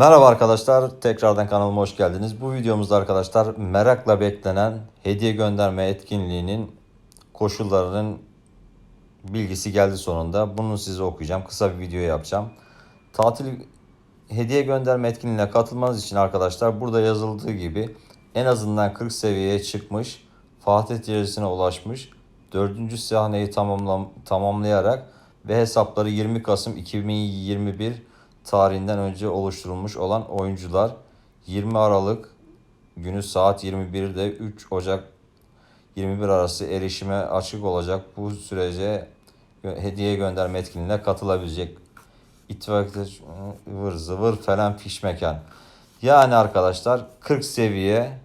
Merhaba arkadaşlar, tekrardan kanalıma hoş geldiniz. Bu videomuzda arkadaşlar merakla beklenen hediye gönderme etkinliğinin koşullarının bilgisi geldi sonunda. Bunu size okuyacağım. Kısa bir video yapacağım. Tatil hediye gönderme etkinliğine katılmanız için arkadaşlar burada yazıldığı gibi en azından 40 seviyeye çıkmış, Fatih derecesine ulaşmış, 4. sahneyi tamamlayarak ve hesapları 20 Kasım 2021 tarihinden önce oluşturulmuş olan oyuncular 20 Aralık günü saat 21'de 3 Ocak 21 arası erişime açık olacak bu sürece hediye gönderme etkinliğine katılabilecek. İttifakta ıvır zıvır falan fiş mekan. Yani arkadaşlar 40 seviye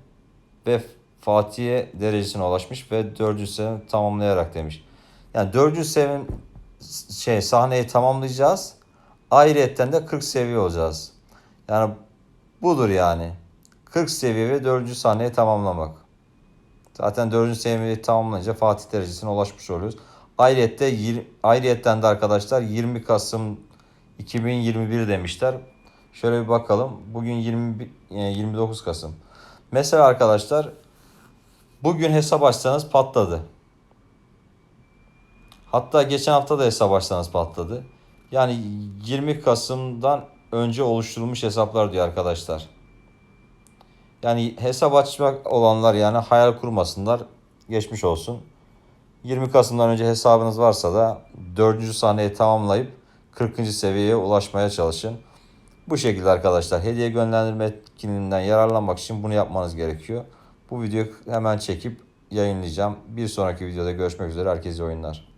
ve Fatih'e derecesine ulaşmış ve 4. seviye tamamlayarak demiş. Yani 4. seviye şey sahneyi tamamlayacağız. Ayrıyetten de 40 seviye olacağız. Yani budur yani. 40 seviye ve 4. sahneyi tamamlamak. Zaten 4. seviyeyi tamamlayınca Fatih derecesine ulaşmış oluyoruz. Ayrıyette ayrıyetten de arkadaşlar 20 Kasım 2021 demişler. Şöyle bir bakalım. Bugün 20, e, 29 Kasım. Mesela arkadaşlar bugün hesap açsanız patladı. Hatta geçen hafta da hesap açsanız patladı. Yani 20 Kasım'dan önce oluşturulmuş hesaplar diyor arkadaşlar. Yani hesap açmak olanlar yani hayal kurmasınlar. Geçmiş olsun. 20 Kasım'dan önce hesabınız varsa da 4. sahneyi tamamlayıp 40. seviyeye ulaşmaya çalışın. Bu şekilde arkadaşlar hediye gönderme etkinliğinden yararlanmak için bunu yapmanız gerekiyor. Bu videoyu hemen çekip yayınlayacağım. Bir sonraki videoda görüşmek üzere. Herkese oyunlar.